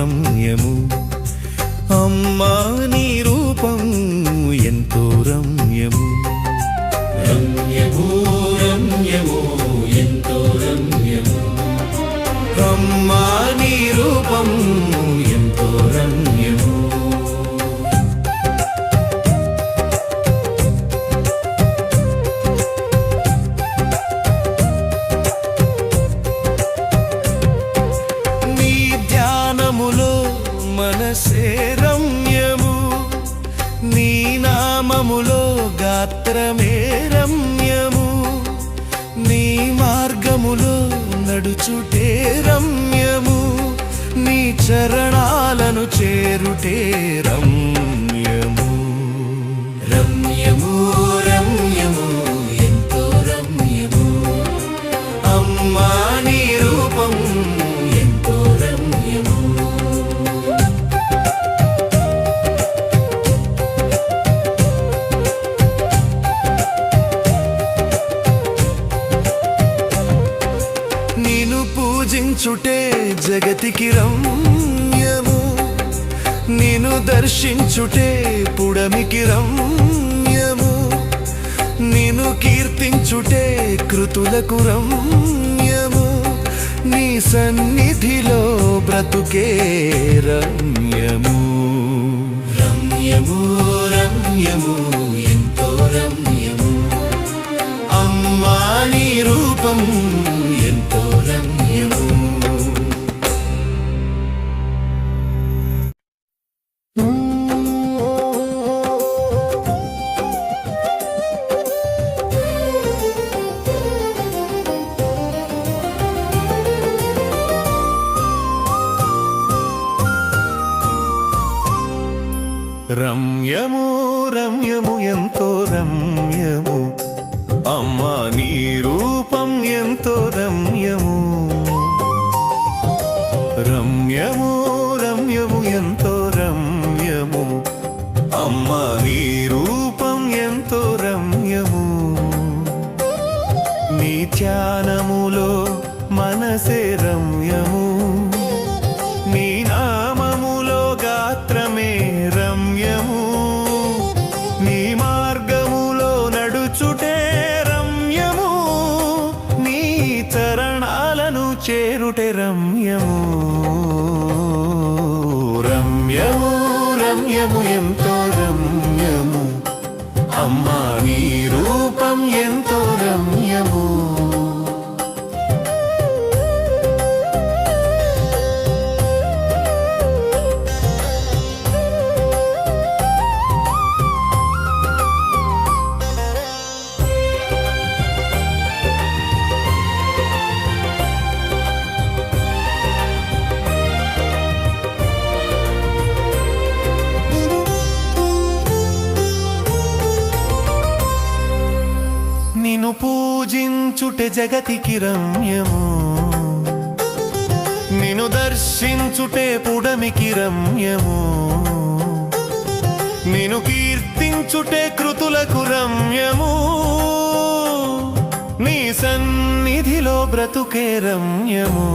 రమ్యము ఎంతో రమ్యము నీ నామములో గాత్రమే రమ్యము. నీ మార్గములో నడుచుటే రమ్యము. నీ చరణాలను చేరుటే రమ్యము. పూజించుటే జగతికి రమ్యము. నేను దర్శించుటే పుడమికి రమ్యము. నేను కీర్తించుటే కృతులకు రమ్యము. నీ సన్నిధిలో బ్రతుకే రమ్యము. రమ్యము రమ్యము ఎంతో రమ్యము. అమ్మా నీ రూపము రమ్యము రమ్యము ఎంతో రమ్యము. అమ్మా నీ రూపం ఎంతో రమ్యము. రమ్యము రమ్యము ఎంతో రమ్యము. అమ్మా నీ రూపం ఎంతో రమ్యము. నీ ధ్యానములో మనసే రమ్యము. పూజించుట జగతికి రమ్యము నిను దర్శించుటే పుడమికి రమ్యము నిను కీర్తించుటే కృతులకు రమ్యము. నీ సన్నిధిలో బ్రతుకే రమ్యము.